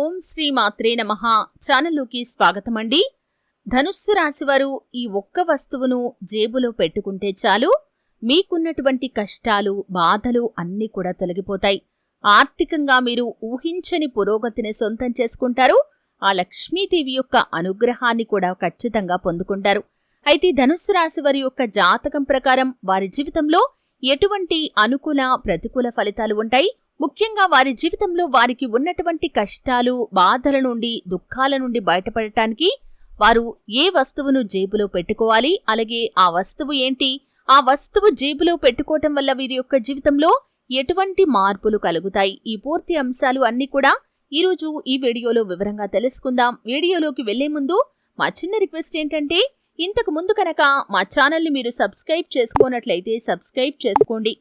ఓం శ్రీ మాత్రే నమ. ఛానల్లోకి స్వాగతం అండి ధనుస్సు రాశివారు ఈ ఒక్క వస్తువును జేబులో పెట్టుకుంటే చాలు మీకున్నటువంటి కష్టాలు బాధలు అన్నీ కూడా తొలగిపోతాయి. ఆర్థికంగా మీరు ఊహించని పురోగతిని సొంతం చేసుకుంటారు. ఆ లక్ష్మీదేవి యొక్క అనుగ్రహాన్ని కూడా ఖచ్చితంగా పొందుకుంటారు. అయితే ధనుస్సు రాశి వారి యొక్క జాతకం ప్రకారం వారి జీవితంలో ఎటువంటి అనుకూల ప్రతికూల ఫలితాలు ఉంటాయి? ముఖ్యంగా వారి జీవితంలో వారికి ఉన్నటువంటి కష్టాలు బాధల నుండి దుఃఖాల నుండి బయటపడటానికి వారు ఏ వస్తువును జేబులో పెట్టుకోవాలి? అలాగే ఆ వస్తువు ఏంటి? ఆ వస్తువు జేబులో పెట్టుకోవటం వల్ల వీరి యొక్క జీవితంలో ఎటువంటి మార్పులు కలుగుతాయి? ఈ పూర్తి అంశాలు అన్ని కూడా ఈరోజు ఈ వీడియోలో వివరంగా తెలుసుకుందాం. వీడియోలోకి వెళ్ళే ముందు మా చిన్న రిక్వెస్ట్ ఏంటంటే ఇంతకు ముందు కనుక మా ఛానల్ని మీరు సబ్స్క్రైబ్ చేసుకోనట్లయితే సబ్స్క్రైబ్ చేసుకోండి.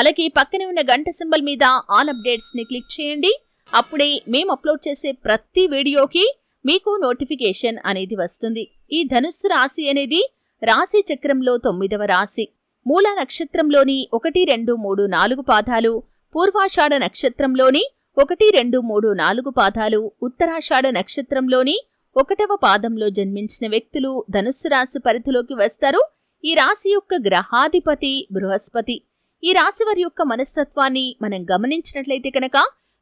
అలాగే పక్కనే ఉన్న గంట సింబల్ మీద ఆల్ అప్డేట్స్ని క్లిక్ చేయండి. అప్పుడే మేము అప్లోడ్ చేసే ప్రతి వీడియోకి మీకు నోటిఫికేషన్ అనేది వస్తుంది. ఈ ధనుస్సు రాశి అనేది రాశి చక్రంలో తొమ్మిదవ రాశి. మూల నక్షత్రంలోని ఒకటి రెండు మూడు నాలుగు పాదాలు పూర్వాషాఢ నక్షత్రంలోని ఒకటి రెండు మూడు నాలుగు పాదాలు ఉత్తరాషాఢ నక్షత్రంలోని ఒకటవ పాదంలో జన్మించిన వ్యక్తులు ధనుస్సు రాశి పరిధిలోకి వస్తారు. ఈ రాశి యొక్క గ్రహాధిపతి బృహస్పతి. ఈ రాశి వారి యొక్క మనస్తత్వాన్ని మనం గమనించినట్లయితే కనుక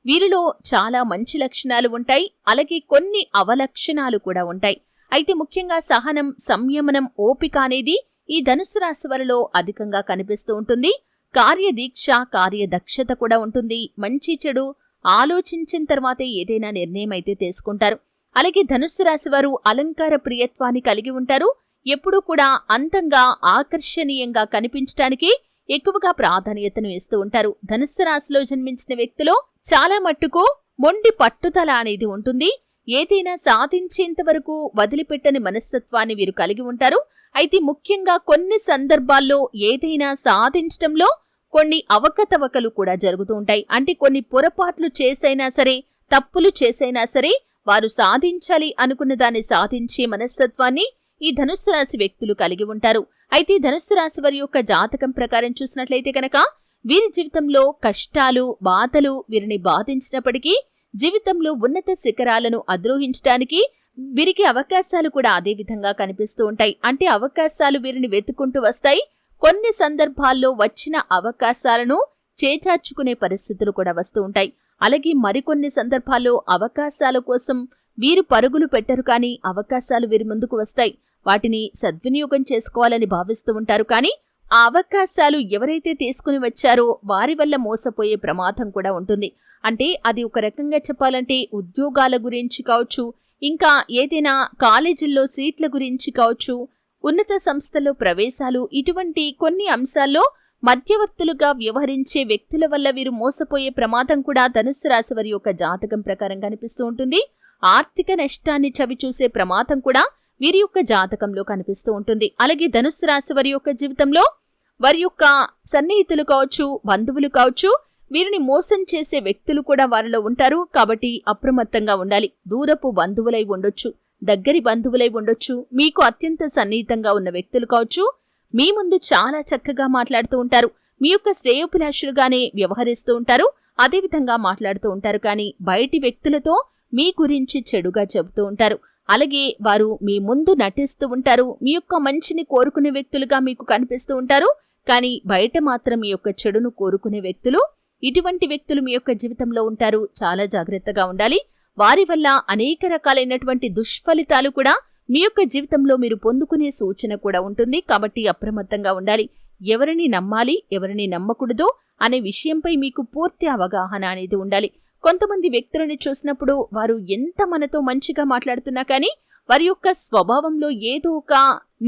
వీరిలో చాలా మంచి లక్షణాలు ఉంటాయి. అలాగే కొన్ని అవలక్షణాలు కూడా ఉంటాయి. అయితే ముఖ్యంగా సహనం సంయమనం ఓపిక అనేది ఈ ధనుసు రాశి వారిలో అధికంగా కనిపిస్తూ ఉంటుంది. కార్యదీక్ష కార్యదక్షత కూడా ఉంటుంది. మంచి చెడు ఆలోచించిన తర్వాతే ఏదైనా నిర్ణయం అయితే తీసుకుంటారు. అలాగే ధనుస్సు రాశి వారు అలంకార ప్రియత్వాన్ని కలిగి ఉంటారు. ఎప్పుడూ కూడా అందంగా ఆకర్షణీయంగా కనిపించటానికి ఎక్కువగా ప్రాధాన్యతను ఇస్తూ ఉంటారు. ధనుస్సు రాశిలో జన్మించిన వ్యక్తిలో చాలా మట్టుకు మొండి పట్టుదల అనేది ఉంటుంది. ఏదైనా సాధించేంత వరకు వదిలిపెట్టని మనస్తత్వాన్ని వీరు కలిగి ఉంటారు. అయితే ముఖ్యంగా కొన్ని సందర్భాల్లో ఏదైనా సాధించటంలో కొన్ని అవకతవకలు కూడా జరుగుతూ ఉంటాయి. అంటే కొన్ని పొరపాట్లు చేసైనా సరే తప్పులు చేసైనా సరే వారు సాధించాలి అనుకున్న దాన్ని సాధించే మనస్తత్వాన్ని ఈ ధనుస్సు రాశి వ్యక్తులు కలిగి ఉంటారు. అయితే ధనుస్సు రాశి వారి యొక్క జాతకం ప్రకారం చూసినట్లయితే కనుక వీరి జీవితంలో కష్టాలు బాధలు వీరిని బాధించినప్పటికీ జీవితంలో ఉన్నత శిఖరాలను అధిరోహించడానికి వీరికి అవకాశాలు కూడా అదే విధంగా కనిపిస్తూ ఉంటాయి. అంటే అవకాశాలు వీరిని వెతుకుంటూ వస్తాయి. కొన్ని సందర్భాల్లో వచ్చిన అవకాశాలను చేచార్చుకునే పరిస్థితులు కూడా వస్తూ ఉంటాయి. అలాగే మరికొన్ని సందర్భాల్లో అవకాశాల కోసం వీరు పరుగులు పెట్టరు కానీ అవకాశాలు వీరి ముందుకు వస్తాయి. వాటిని సద్వినియోగం చేసుకోవాలని భావిస్తూ ఉంటారు కానీ ఆ అవకాశాలు ఎవరైతే తీసుకుని వచ్చారో వారి వల్ల మోసపోయే ప్రమాదం కూడా ఉంటుంది. అంటే అది ఒక రకంగా చెప్పాలంటే ఉద్యోగాల గురించి కావచ్చు ఇంకా ఏదైనా కాలేజీల్లో సీట్ల గురించి కావచ్చు ఉన్నత సంస్థలో ప్రవేశాలు ఇటువంటి కొన్ని అంశాల్లో మధ్యవర్తులుగా వ్యవహరించే వ్యక్తుల వల్ల వీరు మోసపోయే ప్రమాదం కూడా ధనుస్సు రాశి వారి యొక్క జాతకం ప్రకారం కనిపిస్తూ ఉంటుంది. ఆర్థిక నష్టాన్ని చవిచూసే ప్రమాదం కూడా వీరి యొక్క జాతకంలో కనిపిస్తూ ఉంటుంది. అలాగే ధనుస్సు రాశి వారి యొక్క జీవితంలో వారి యొక్క సన్నిహితులు కావచ్చు బంధువులు కావచ్చు వీరిని మోసం చేసే వ్యక్తులు కూడా వారిలో ఉంటారు. కాబట్టి అప్రమత్తంగా ఉండాలి. దూరపు బంధువులై ఉండొచ్చు దగ్గరి బంధువులై ఉండొచ్చు మీకు అత్యంత సన్నిహితంగా ఉన్న వ్యక్తులు కావచ్చు మీ ముందు చాలా చక్కగా మాట్లాడుతూ ఉంటారు. మీ యొక్క శ్రేయోభిలాషులుగానే వ్యవహరిస్తూ ఉంటారు. అదేవిధంగా మాట్లాడుతూ ఉంటారు. కానీ బయటి వ్యక్తులతో మీ గురించి చెడుగా చెబుతూ ఉంటారు. అలాగే వారు మీ ముందు నటిస్తూ ఉంటారు. మీ యొక్క మంచిని కోరుకునే వ్యక్తులుగా మీకు కనిపిస్తూ ఉంటారు. కానీ బయట మాత్రం మీ యొక్క చెడును కోరుకునే వ్యక్తులు ఇటువంటి వ్యక్తులు మీ యొక్క జీవితంలో ఉంటారు. చాలా జాగ్రత్తగా ఉండాలి. వారి వల్ల అనేక రకాలైనటువంటి దుష్ఫలితాలు కూడా మీ యొక్క జీవితంలో మీరు పొందుకునే సూచన కూడా ఉంటుంది. కాబట్టి అప్రమత్తంగా ఉండాలి. ఎవరిని నమ్మాలి ఎవరిని నమ్మకూడదు అనే విషయంపై మీకు పూర్తి అవగాహన అనేది ఉండాలి. కొంతమంది వ్యక్తులను చూసినప్పుడు వారు ఎంత మనతో మంచిగా మాట్లాడుతున్నా కానీ వారి యొక్క స్వభావంలో ఏదో ఒక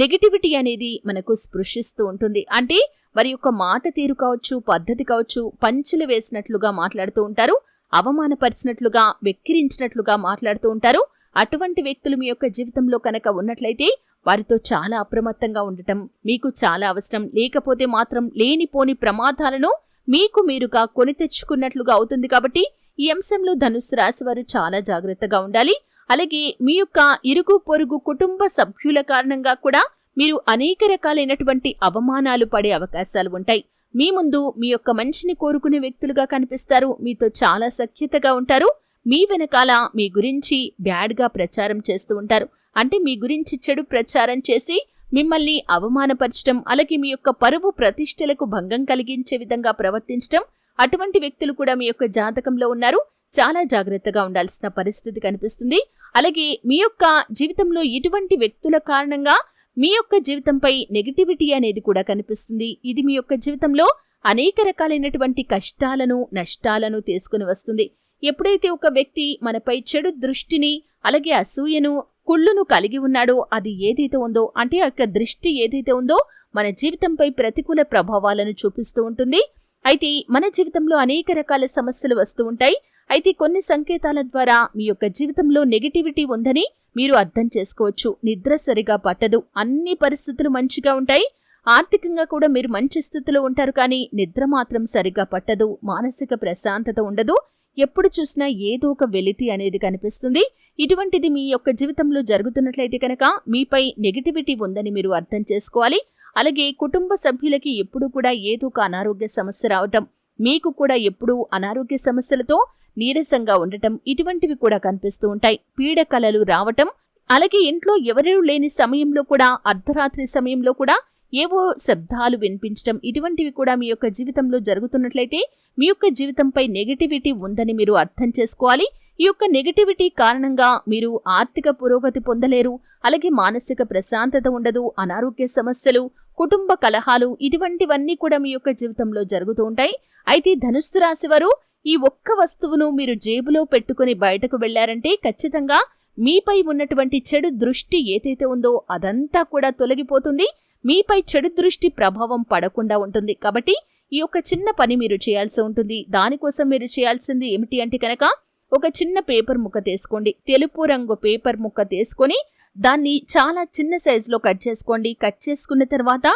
నెగిటివిటీ అనేది మనకు స్పృశిస్తూ ఉంటుంది. అంటే వారి యొక్క మాట తీరు కావచ్చు పద్ధతి కావచ్చు పంచులు వేసినట్లుగా మాట్లాడుతూ ఉంటారు అవమానపరిచినట్లుగా వెక్కిరించినట్లుగా మాట్లాడుతూ ఉంటారు. అటువంటి వ్యక్తులు మీ యొక్క జీవితంలో కనుక ఉన్నట్లయితే వారితో చాలా అప్రమత్తంగా ఉండటం మీకు చాలా అవసరం. లేకపోతే మాత్రం లేనిపోని ప్రమాదాలను మీకు మీరుగా కొని తెచ్చుకున్నట్లుగా అవుతుంది కాబట్టి ఈ అంశంలో ధనుస్సు రాశి వారు చాలా జాగ్రత్తగా ఉండాలి. అలాగే మీ యొక్క ఇరుగు పొరుగు కుటుంబ సభ్యుల కారణంగా కూడా మీరు అనేక రకాలైనటువంటి అవమానాలు పడే అవకాశాలు ఉంటాయి. మీ ముందు మీ యొక్క మంచిని కోరుకునే వ్యక్తులుగా కనిపిస్తారు. మీతో చాలా సఖ్యతగా ఉంటారు. మీ వెనకాల మీ గురించి బ్యాడ్గా ప్రచారం చేస్తూ ఉంటారు. అంటే మీ గురించి చెడు ప్రచారం చేసి మిమ్మల్ని అవమానపరచడం అలాగే మీ యొక్క పరువు ప్రతిష్టలకు భంగం కలిగించే విధంగా ప్రవర్తించడం అటువంటి వ్యక్తులు కూడా మీ యొక్క జాతకంలో ఉన్నారు. చాలా జాగ్రత్తగా ఉండాల్సిన పరిస్థితి కనిపిస్తుంది. అలాగే మీ యొక్క జీవితంలో ఇటువంటి వ్యక్తుల కారణంగా మీ యొక్క జీవితంపై నెగిటివిటీ అనేది కూడా కనిపిస్తుంది. ఇది మీ యొక్క జీవితంలో అనేక రకాలైనటువంటి కష్టాలను నష్టాలను తీసుకుని వస్తుంది. ఎప్పుడైతే ఒక వ్యక్తి మనపై చెడు దృష్టిని అలాగే అసూయను కుళ్ళును కలిగి ఉన్నాడో అది ఏదైతే ఉందో అంటే ఆ యొక్క దృష్టి ఏదైతే ఉందో మన జీవితంపై ప్రతికూల ప్రభావాలను చూపిస్తూ ఉంటుంది. అయితే మన జీవితంలో అనేక రకాల సమస్యలు వస్తూ ఉంటాయి. అయితే కొన్ని సంకేతాల ద్వారా మీ యొక్క జీవితంలో నెగిటివిటీ ఉందని మీరు అర్థం చేసుకోవచ్చు. నిద్ర సరిగా పట్టదు. అన్ని పరిస్థితులు మంచిగా ఉంటాయి. ఆర్థికంగా కూడా మీరు మంచి స్థితిలో ఉంటారు కానీ నిద్ర మాత్రం సరిగా పట్టదు. మానసిక ప్రశాంతత ఉండదు. ఎప్పుడు చూసినా ఏదో ఒక వెలితి అనేది కనిపిస్తుంది. ఇటువంటిది మీ యొక్క జీవితంలో జరుగుతున్నట్లయితే కనుక మీపై నెగిటివిటీ ఉందని మీరు అర్థం చేసుకోవాలి. అలాగే కుటుంబ సభ్యులకి ఎప్పుడు కూడా ఏదో ఒక అనారోగ్య సమస్య రావటం మీకు కూడా ఎప్పుడూ అనారోగ్య సమస్యలతో నీరసంగా ఉండటం ఇటువంటివి కూడా కనిపిస్తూ ఉంటాయి. పీడ కలలు రావటం అలాగే ఇంట్లో ఎవరూ లేని సమయంలో కూడా అర్ధరాత్రి సమయంలో కూడా ఏవో శబ్దాలు వినిపించటం ఇటువంటివి కూడా మీ యొక్క జీవితంలో జరుగుతున్నట్లయితే మీ యొక్క జీవితంపై నెగటివిటీ ఉందని మీరు అర్థం చేసుకోవాలి. ఈ యొక్క నెగటివిటీ కారణంగా మీరు ఆర్థిక పురోగతి పొందలేరు అలాగే మానసిక ప్రశాంతత ఉండదు అనారోగ్య సమస్యలు కుటుంబ కలహాలు ఇటువంటివన్నీ కూడా మీ యొక్క జీవితంలో జరుగుతూ ఉంటాయి. అయితే ధనుస్సు రాశి వారు ఈ ఒక్క వస్తువును మీరు జేబులో పెట్టుకుని బయటకు వెళ్ళారంటే ఖచ్చితంగా మీపై ఉన్నటువంటి చెడు దృష్టి ఏదైతే ఉందో అదంతా కూడా తొలగిపోతుంది. మీపై చెడు దృష్టి ప్రభావం పడకుండా ఉంటుంది. కాబట్టి ఈ యొక్క చిన్న పని మీరు చేయాల్సి ఉంటుంది. దానికోసం మీరు చేయాల్సింది ఏమిటి అంటే కనుక ఒక చిన్న పేపర్ ముక్క తీసుకోండి. తెలుపు రంగు పేపర్ ముక్క తీసుకొని దాన్ని చాలా చిన్న సైజులో కట్ చేసుకోండి. కట్ చేసుకున్న తర్వాత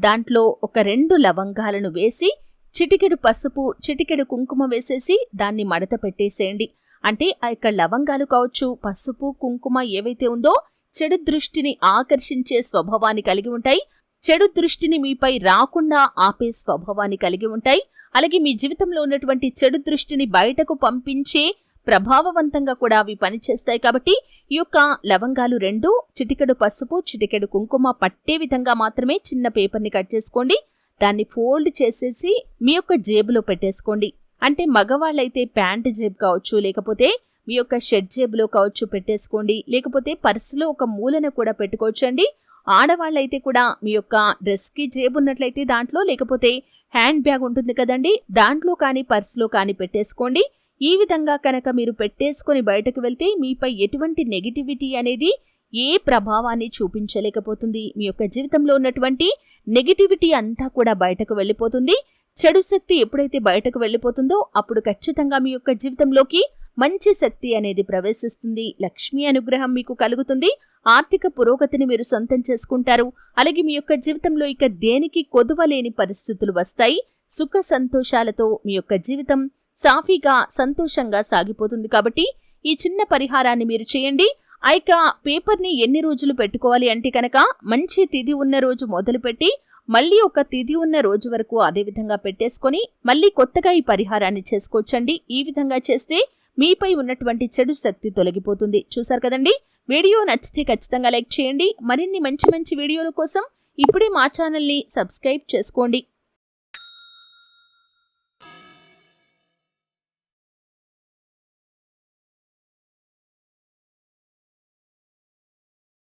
దాంట్లో ఒక రెండు లవంగాలను వేసి చిటికెడు పసుపు చిటికెడు కుంకుమ వేసేసి దాన్ని మడత పెట్టేసేయండి. అంటే ఆ యొక్క లవంగాలు కావచ్చు పసుపు కుంకుమ ఏవైతే ఉందో చెడు దృష్టిని ఆకర్షించే స్వభావాన్ని కలిగి ఉంటాయి. చెడు దృష్టిని మీపై రాకుండా ఆపే స్వభావాన్ని కలిగి ఉంటాయి. అలాగే మీ జీవితంలో ఉన్నటువంటి చెడు దృష్టిని బయటకు పంపించే ప్రభావవంతంగా కూడా అవి పనిచేస్తాయి కాబట్టి ఈ యొక్క లవంగాలు రెండు చిటికెడు పసుపు చిటికెడు కుంకుమ పట్టే విధంగా మాత్రమే చిన్న పేపర్ని కట్ చేసుకోండి. దాన్ని ఫోల్డ్ చేసేసి మీ యొక్క జేబులో పెట్టేసుకోండి. అంటే మగవాళ్ళైతే ప్యాంట్ జేబు కావచ్చు లేకపోతే మీ యొక్క షెడ్ జేబులో కావచ్చు పెట్టేసుకోండి. లేకపోతే పర్సులో ఒక మూలన కూడా పెట్టుకోవచ్చండి. ఆడవాళ్ళైతే కూడా మీ యొక్క డ్రెస్కి జేబు ఉన్నట్లయితే దాంట్లో లేకపోతే హ్యాండ్ బ్యాగ్ ఉంటుంది కదండి దాంట్లో కానీ పర్సులో కానీ పెట్టేసుకోండి. ఈ విధంగా కనుక మీరు పెట్టేసుకొని బయటకు వెళ్తే మీపై ఎటువంటి నెగిటివిటీ అనేది ఏ ప్రభావాన్ని చూపించలేకపోతుంది. మీ యొక్క జీవితంలో ఉన్నటువంటి నెగిటివిటీ అంతా కూడా బయటకు వెళ్ళిపోతుంది. చెడు శక్తి ఎప్పుడైతే బయటకు వెళ్ళిపోతుందో అప్పుడు ఖచ్చితంగా మీ యొక్క జీవితంలోకి మంచి శక్తి అనేది ప్రవేశిస్తుంది. లక్ష్మీ అనుగ్రహం మీకు కలుగుతుంది. ఆర్థిక పురోగతిని మీరు సొంతం చేసుకుంటారు. అలాగే మీ యొక్క జీవితంలో ఇక దేనికి కొదువలేని పరిస్థితులు వస్తాయి. సుఖ సంతోషాలతో మీ యొక్క జీవితం సాఫీగా సంతోషంగా సాగిపోతుంది. కాబట్టి ఈ చిన్న పరిహారాన్ని మీరు చేయండి. ఆ యొక్క పేపర్ని ఎన్ని రోజులు పెట్టుకోవాలి అంటే కనుక మంచి తిథి ఉన్న రోజు మొదలుపెట్టి మళ్ళీ ఒక తిథి ఉన్న రోజు వరకు అదే విధంగా పెట్టేసుకొని మళ్ళీ కొత్తగా ఈ పరిహారాన్ని చేసుకోవచ్చండి. ఈ విధంగా చేస్తే మీపై ఉన్నటువంటి చెడు శక్తి తొలగిపోతుంది. చూసారు కదండి? వీడియో నచ్చితే ఖచ్చితంగా లైక్ చేయండి. మరిన్ని మంచి మంచి వీడియోల కోసం ఇప్పుడే మా ఛానల్ని సబ్స్క్రైబ్ చేసుకోండి.